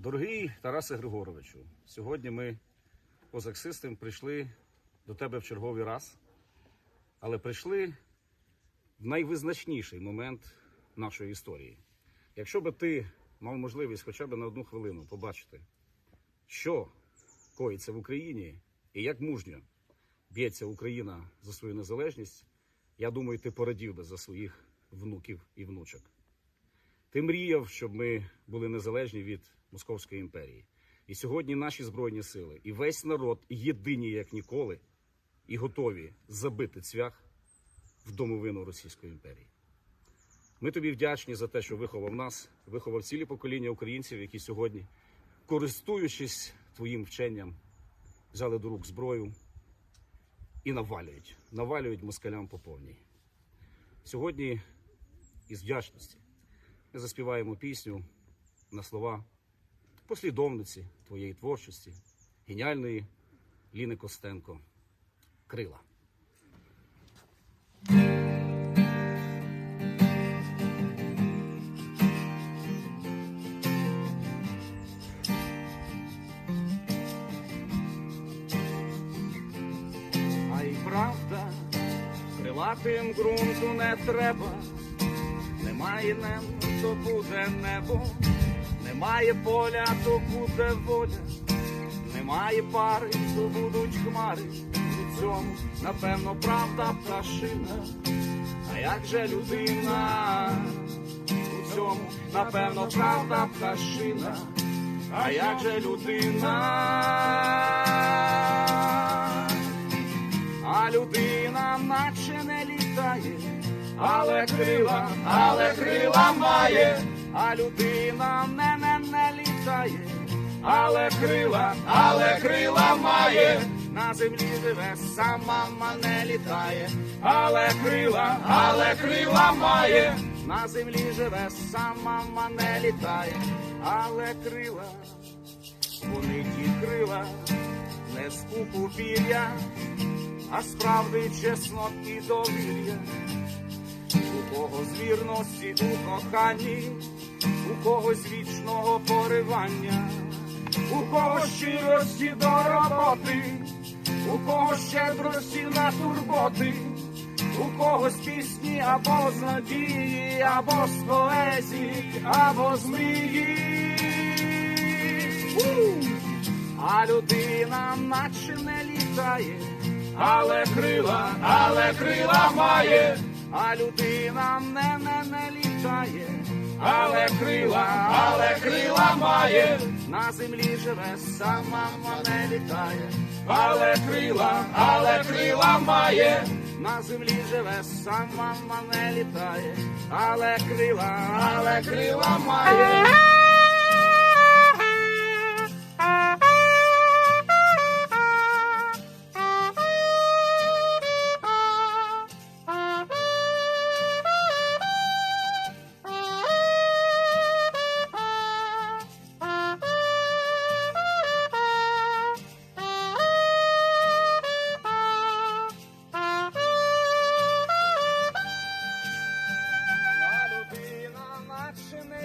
Дорогий Тарасе Григоровичу, сьогодні ми, Козак Систем, прийшли до тебе в черговий раз, але прийшли в найвизначніший момент нашої історії. Якщо би ти мав можливість хоча б на одну хвилину побачити, що коїться в Україні і як мужньо б'ється Україна за свою незалежність, я думаю, ти порадів би за своїх внуків і внучок. Ти мріяв, щоб ми були незалежні від Московської імперії. І сьогодні наші збройні сили і весь народ єдині, як ніколи, і готові забити цвях в домовину Російської імперії. Ми тобі вдячні за те, що виховав нас, виховав цілі покоління українців, які сьогодні, користуючись твоїм вченням, взяли до рук зброю і навалюють, навалюють москалям по повній. Сьогодні із вдячності ми заспіваємо пісню на слова послідовниці твоєї творчості, геніальної Ліни Костенко Крила. Правда, крилатим ґрунту не треба. Немає небо, то буде небо, немає поля, то буде воля, немає пари, то будуть хмари. У цьому, напевно, правда пташина. А як же людина? У цьому, напевно, правда пташина. А як же людина? А людина наче не літає, але крила, але крила має, а людина не не не літає, але крила, але крила має, на землі живе, сама ма не літає, але крила, але крила має, на землі живе, сама ма не літає, але крила, вони ті крила, не з пупу пір'я, а справди чеснот і довір'я. У кого з вірності у коханні, у когось вічного поривання, у кого щирості до роботи, у кого щедрості на турботи, у когось пісні або з надії, або з поезії, або з мрії. А людина наче не літає, але крила, але крила має, а людина не не не літає, але крила, але крила має, на землі живе, сама не літає, але крила, але крила має, на землі живе, сама не літає, але крила, але крила має.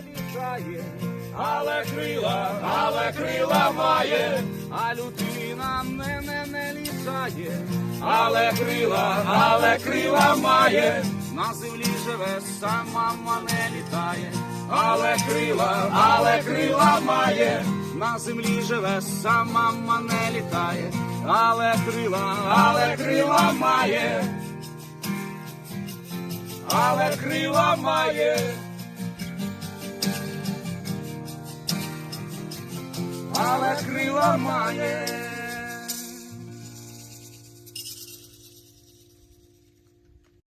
Літає, але крила, але крила має, а людина не не не літає, але крила, але крила має, на землі живе, сама ма не літає, але крила, але крила має, на землі живе, сама ма не літає, але крила, але крила має. Але крила має. Але крила має.